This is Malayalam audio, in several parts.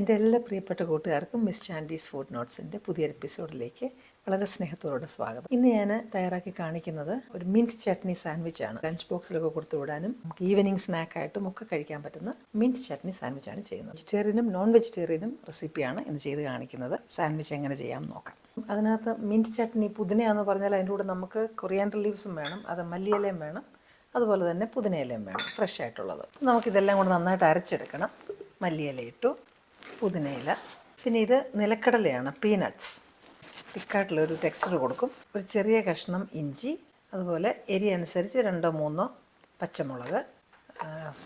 എന്റെ എല്ലാ പ്രിയപ്പെട്ട കൂട്ടുകാർക്കും മിസ് ചാൻഡീസ് ഫുഡ് നോട്ട്സിന്റെ പുതിയൊരു എപ്പിസോഡിലേക്ക് വളരെ സ്നേഹത്തോടെ സ്വാഗതം. ഇന്ന് ഞാൻ തയ്യാറാക്കി കാണിക്കുന്നത് ഒരു മിന്റ് ചട്നി സാൻഡ്വിച്ച് ആണ്. ലഞ്ച് ബോക്സിലൊക്കെ കൊടുത്തു വിടാനും നമുക്ക് ഈവനിങ് സ്നാക്കായിട്ടും ഒക്കെ കഴിക്കാൻ പറ്റുന്ന മിന്റ് ചട്നി സാൻഡ്വിച്ച് ആണ് ചെയ്യുന്നത്. വെജിറ്റേറിയനും നോൺ വെജിറ്റേറിയനും റെസിപ്പിയാണ് ഇന്ന് ചെയ്ത് കാണിക്കുന്നത്. സാൻഡ്വിച്ച് എങ്ങനെ ചെയ്യാം നോക്കാം. അതിനകത്ത് മിന്റ് ചട്നി പുതിനയാന്ന് പറഞ്ഞാൽ അതിന്റെ കൂടെ നമുക്ക് കൊറിയാൻഡർ ലീവ്സും വേണം അത് മല്ലിയിലയും വേണം അതുപോലെ തന്നെ പുതിനയിലയും വേണം ഫ്രഷ് ആയിട്ടുള്ളത്. നമുക്കിതെല്ലാം കൂടെ നന്നായിട്ട് അരച്ചെടുക്കണം. മല്ലിയില ഇട്ടു പുതിനയില. പിന്നെ ഇത് നിലക്കടലയാണ് പീനട്ട്സ് തിക്കായിട്ടുള്ളൊരു ടെക്സ്ചർ കൊടുക്കും. ഒരു ചെറിയ കഷ്ണം ഇഞ്ചി അതുപോലെ എരി അനുസരിച്ച് രണ്ടോ മൂന്നോ പച്ചമുളക്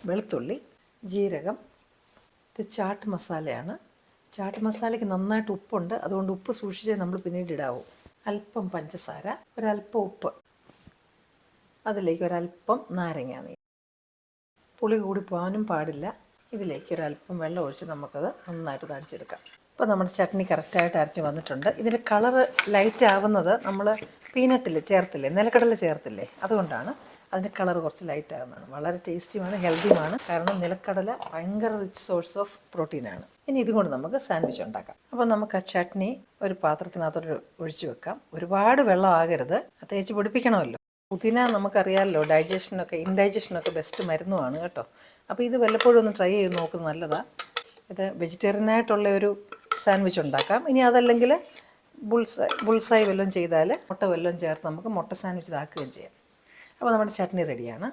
വെളുത്തുള്ളി ജീരകം. ഇത് ചാട്ട് മസാലയാണ്. ചാട്ട് മസാലയ്ക്ക് നന്നായിട്ട് ഉപ്പുണ്ട്. അതുകൊണ്ട് ഉപ്പ് സൂക്ഷിച്ചേ നമ്മൾ പിന്നീട് ഇടാവൂ. അല്പം പഞ്ചസാര ഒരല്പം ഉപ്പ്. അതിലേക്ക് ഒരല്പം നാരങ്ങ നീ പുളി കൂടി പോകാനും പാടില്ല. ഇതിലേക്ക് ഒരല്പം വെള്ളം ഒഴിച്ച് നമുക്കത് നന്നായിട്ട് അടിച്ചെടുക്കാം ഇപ്പോൾ നമ്മുടെ ചട്നി കറക്റ്റായിട്ട് അരച്ച് വന്നിട്ടുണ്ട്. ഇതിന്റെ കളറ് ലൈറ്റ് ആവുന്നത് നമ്മൾ പീനട്ടിൽ ചേർത്തില്ലേ നിലക്കടല ചേർത്തില്ലേ അതുകൊണ്ടാണ് അതിന്റെ കളർ കുറച്ച് ലൈറ്റ് ആകുന്നതാണ് വളരെ ടേസ്റ്റിയുമാണ് ഹെൽത്തിയുമാണ്. കാരണം നിലക്കടല ഭയങ്കര റിച്ച് സോഴ്സ് ഓഫ് പ്രോട്ടീനാണ് ഇനി ഇതുകൊണ്ട് നമുക്ക് സാൻഡ്വിച്ച് ഉണ്ടാക്കാം. അപ്പോൾ നമുക്ക് ആ ചട്നി ഒരു പാത്രത്തിനകത്തോട്ട് ഒഴിച്ചു വെക്കാം. ഒരുപാട് വെള്ളം ആകരുത്. തേച്ച് പിടിപ്പിക്കണമല്ലോ. പുതിന നമുക്കറിയാമല്ലോ ഡൈജഷനൊക്കെ ഇൻഡൈജഷനൊക്കെ ബെസ്റ്റ് മരുന്നുമാണ് കേട്ടോ. അപ്പോൾ ഇത് വല്ലപ്പോഴും ഒന്ന് ട്രൈ ചെയ്ത് നോക്കുന്നത് നല്ലതാണ് ഇത് വെജിറ്റേറിയനായിട്ടുള്ള ഒരു സാൻഡ്വിച്ച് ഉണ്ടാക്കാം. ഇനി അതല്ലെങ്കിൽ ബുൾസായി ബുൾസായി വല്ലതും ചെയ്താൽ മുട്ട വല്ലതും ചേർത്ത് നമുക്ക് മുട്ട സാൻഡ്വിച്ച് ഇതാക്കുകയും ചെയ്യാം. അപ്പോൾ നമ്മുടെ ചട്നി റെഡിയാണ്.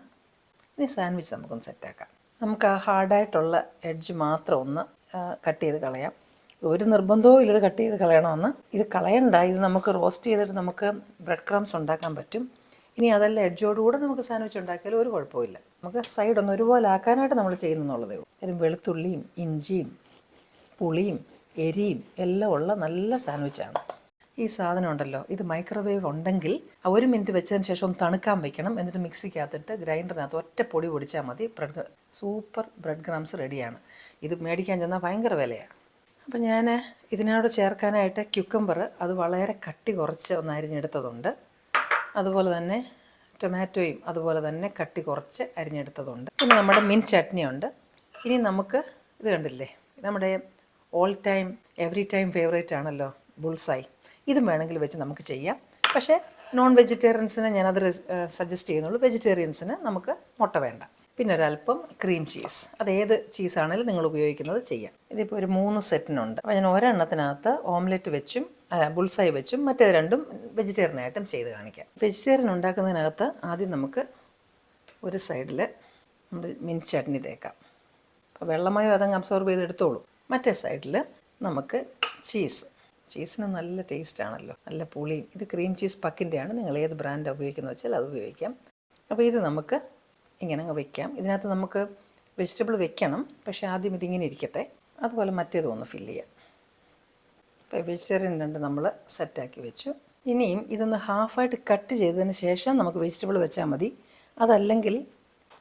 ഇനി സാൻഡ്വിച്ച് നമുക്കൊന്ന് സെറ്റാക്കാം നമുക്ക് ആ ഹാർഡായിട്ടുള്ള എഡ്ജ് മാത്രം ഒന്ന് കട്ട് ചെയ്ത് കളയാം. ഒരു നിർബന്ധവും ഇല്ല ഇത് കട്ട് ചെയ്ത് കളയണമെന്ന്. ഇത് കളയണ്ട ഇത് നമുക്ക് റോസ്റ്റ് ചെയ്തിട്ട് നമുക്ക് ബ്രെഡ് ക്രംസ് ഉണ്ടാക്കാൻ പറ്റും. ഇനി അതല്ല എഡ്ജോടുകൂടെ നമുക്ക് സാൻഡ്വിച്ച് ഉണ്ടാക്കിയാലും ഒരു കുഴപ്പമില്ല നമുക്ക് സൈഡ് ഒന്ന് ഒരുപോലെ ആക്കാനായിട്ട് നമ്മൾ ചെയ്യുന്നുള്ളതേ ഉള്ളൂ. കാര്യം വെളുത്തുള്ളിയും ഇഞ്ചിയും പുളിയും എരിയും എല്ലാം ഉള്ള നല്ല സാൻഡ്വിച്ചാണ് ഈ സാധനം ഉണ്ടല്ലോ ഇത് മൈക്രോവേവ് ഉണ്ടെങ്കിൽ ഒരു മിനിറ്റ് വെച്ചതിന് ശേഷം ഒന്ന് തണുക്കാൻ വെക്കണം. എന്നിട്ട് മിക്സിക്കകത്തിട്ട് ഗ്രൈൻഡറിനകത്ത് ഒറ്റ പൊടി പൊടിച്ചാൽ മതി. ബ്രെഡ് സൂപ്പർ ബ്രെഡ് ഗ്രാംസ് റെഡിയാണ് ഇത് മേടിക്കാൻ ചെന്നാൽ ഭയങ്കര വിലയാണ് അപ്പം ഞാൻ ഇതിനോട് ചേർക്കാനായിട്ട് ക്യുക്കമ്പർ അത് വളരെ കട്ടി കുറച്ച് ഒന്ന് അരിഞ്ഞെടുത്തതുണ്ട്. അതുപോലെ തന്നെ ടൊമാറ്റോയും അതുപോലെ തന്നെ കട്ടി കുറച്ച് അരിഞ്ഞെടുത്തതുണ്ട്. പിന്നെ നമ്മുടെ മിൻ ചട്നി ഉണ്ട് ഇനി നമുക്ക് ഇത് കണ്ടില്ലേ? നമ്മുടെ all time every time favourite ആണല്ലോ ബുൾസായി. ഇതും വേണമെങ്കിൽ വെച്ച് നമുക്ക് ചെയ്യാം. പക്ഷേ നോൺ വെജിറ്റേറിയൻസിന് ഞാനത് സജസ്റ്റ് ചെയ്യുന്നുള്ളൂ. വെജിറ്റേറിയൻസിന് നമുക്ക് മുട്ട വേണ്ട. പിന്നെ ഒരല്പം ക്രീം ചീസ് അത് ഏത് ചീസാണെങ്കിലും നിങ്ങൾ ഉപയോഗിക്കുന്നത് ചെയ്യാം. ഇതിപ്പോൾ ഒരു മൂന്ന് സെറ്റിനുണ്ട് അപ്പോൾ ഞാൻ ഒരെണ്ണത്തിനകത്ത് ഓംലെറ്റ് വെച്ചും ബുൾസായി വെച്ചും മറ്റേത് രണ്ടും വെജിറ്റേറിയൻ ആയിട്ടും ചെയ്ത് കാണിക്കാം. വെജിറ്റേറിയൻ ഉണ്ടാക്കുന്നതിനകത്ത് ആദ്യം നമുക്ക് ഒരു സൈഡിൽ നമ്മൾ മിൻ ചട്നി തേക്കാം. അപ്പോൾ വെള്ളമയോ അതങ്ങ് അബ്സോർബ് ചെയ്ത് എടുത്തോളൂ. മറ്റേ സൈഡിൽ നമുക്ക് ചീസ്. ചീസിന് നല്ല ടേസ്റ്റ് ആണല്ലോ. നല്ല പുളിയും. ഇത് ക്രീം ചീസ് പക്കിന്റെയാണ് നിങ്ങൾ ഏത് ബ്രാൻഡ് ഉപയോഗിക്കുന്നത് വെച്ചാൽ അത് ഉപയോഗിക്കാം. അപ്പോൾ ഇത് നമുക്ക് ഇങ്ങനെ അങ്ങ് വെക്കാം. ഇതിനകത്ത് നമുക്ക് വെജിറ്റബിൾ വെക്കണം. പക്ഷേ ആദ്യം ഇതിങ്ങനെ ഇരിക്കട്ടെ. അതുപോലെ മറ്റേതും ഒന്ന് ഫില്ല് ചെയ്യാം. ഇപ്പോൾ വെജിറ്റേറിയൻ രണ്ട് നമ്മൾ സെറ്റാക്കി വെച്ചു. ഇനിയും ഇതൊന്ന് ഹാഫായിട്ട് കട്ട് ചെയ്തതിന് ശേഷം നമുക്ക് വെജിറ്റബിൾ വെച്ചാൽ മതി. അതല്ലെങ്കിൽ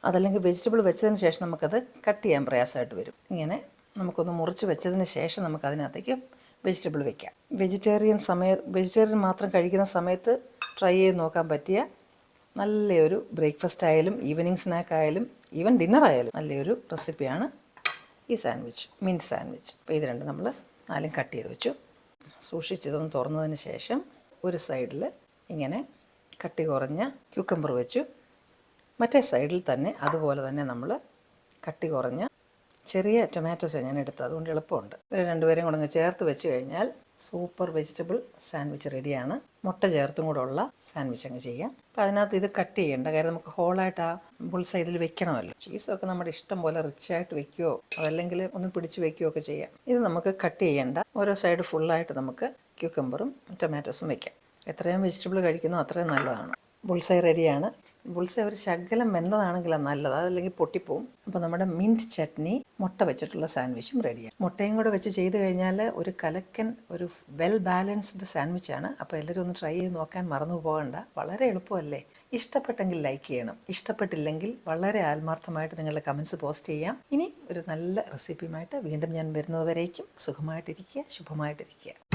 അതല്ലെങ്കിൽ വെജിറ്റബിൾ വെച്ചതിന് ശേഷം നമുക്കത് കട്ട് ചെയ്യാൻ പ്രയാസമായിട്ട് വരും. ഇങ്ങനെ നമുക്കൊന്ന് മുറിച്ച് വെച്ചതിന് ശേഷം നമുക്ക് അതിനകത്തേക്ക് വെജിറ്റബിൾ വെക്കാം. വെജിറ്റേറിയൻ സമയ വെജിറ്റേറിയൻ മാത്രം കഴിക്കുന്ന സമയത്ത് ട്രൈ ചെയ്ത് നോക്കാൻ പറ്റിയ നല്ലൊരു ബ്രേക്ക്ഫാസ്റ്റ് ആയാലും ഈവനിങ് സ്നാക്ക് ആയാലും ഈവൻ ഡിന്നർ ആയാലും നല്ലൊരു റെസിപ്പിയാണ് ഈ സാൻഡ്വിച്ച് മിന്റ് സാൻഡ്വിച്ച് അപ്പോൾ ഇത് രണ്ട് നമ്മൾ നാലും കട്ട് ചെയ്ത് വെച്ചു. സൂക്ഷിച്ചതൊന്ന് തുറന്നതിന് ശേഷം ഒരു സൈഡിൽ ഇങ്ങനെ കട്ടി കുറഞ്ഞ ക്യൂക്കമ്പർ വെച്ചു. മറ്റേ സൈഡിൽ തന്നെ അതുപോലെ തന്നെ നമ്മൾ കട്ടി കുറഞ്ഞ ചെറിയ ടൊമാറ്റോസ് ഞാൻ എടുത്തത്. അതുകൊണ്ട് എളുപ്പമുണ്ട്. ഇവർ രണ്ടുപേരും കൂടെ ചേർത്ത് വെച്ച് കഴിഞ്ഞാൽ സൂപ്പർ വെജിറ്റബിൾ സാൻഡ്വിച്ച് റെഡിയാണ്. മുട്ട ചേർത്തും കൂടെ ഉള്ള സാൻഡ്വിച്ച് അങ്ങ് ചെയ്യാം. അപ്പോൾ അതിനകത്ത് ഇത് കട്ട് ചെയ്യേണ്ട കാര്യം നമുക്ക് ഹോളായിട്ട് ആ ബുൾ സൈഡിൽ വെക്കണമല്ലോ. ചീസൊക്കെ നമ്മുടെ ഇഷ്ടം പോലെ റിച്ചായിട്ട് വെക്കുകയോ അതല്ലെങ്കിൽ ഒന്ന് പിടിച്ച് വെക്കുകയോ ഒക്കെ ചെയ്യാം. ഇത് നമുക്ക് കട്ട് ചെയ്യേണ്ട ഓരോ സൈഡ് ഫുള്ളായിട്ട് നമുക്ക് ക്യൂക്കമ്പറും ടൊമാറ്റോസും വെക്കാം. എത്രയും വെജിറ്റബിൾ കഴിക്കുന്നോ അത്രയും നല്ലതാണ്. ബുൾസൈ റെഡിയാണ്. ബുൾസൈ ഒരു ശകലം വെന്തതാണെങ്കിലാണ് നല്ലത്. അതല്ലെങ്കിൽ പൊട്ടിപ്പോവും. അപ്പോൾ നമ്മുടെ മിന്റ് ചട്നി മുട്ട വെച്ചിട്ടുള്ള സാൻഡ്വിച്ചും റെഡിയാണ്. മുട്ടയും കൂടെ വെച്ച് ചെയ്ത് കഴിഞ്ഞാൽ ഒരു കലക്കൻ ഒരു വെൽ ബാലൻസ്ഡ് സാൻഡ്വിച്ചാണ്. അപ്പോൾ എല്ലാവരും ഒന്ന് ട്രൈ ചെയ്ത് നോക്കാൻ മറന്നു പോകണ്ട. വളരെ എളുപ്പമല്ലേ? ഇഷ്ടപ്പെട്ടെങ്കിൽ ലൈക്ക് ചെയ്യണം. ഇഷ്ടപ്പെട്ടില്ലെങ്കിൽ വളരെ ആത്മാർത്ഥമായിട്ട് നിങ്ങളുടെ കമൻസ് പോസ്റ്റ് ചെയ്യാം. ഇനി ഒരു നല്ല റെസിപ്പിയുമായിട്ട് വീണ്ടും ഞാൻ വരുന്നതുവരേക്കും സുഖമായിട്ടിരിക്കുക ശുഭമായിട്ടിരിക്കുക.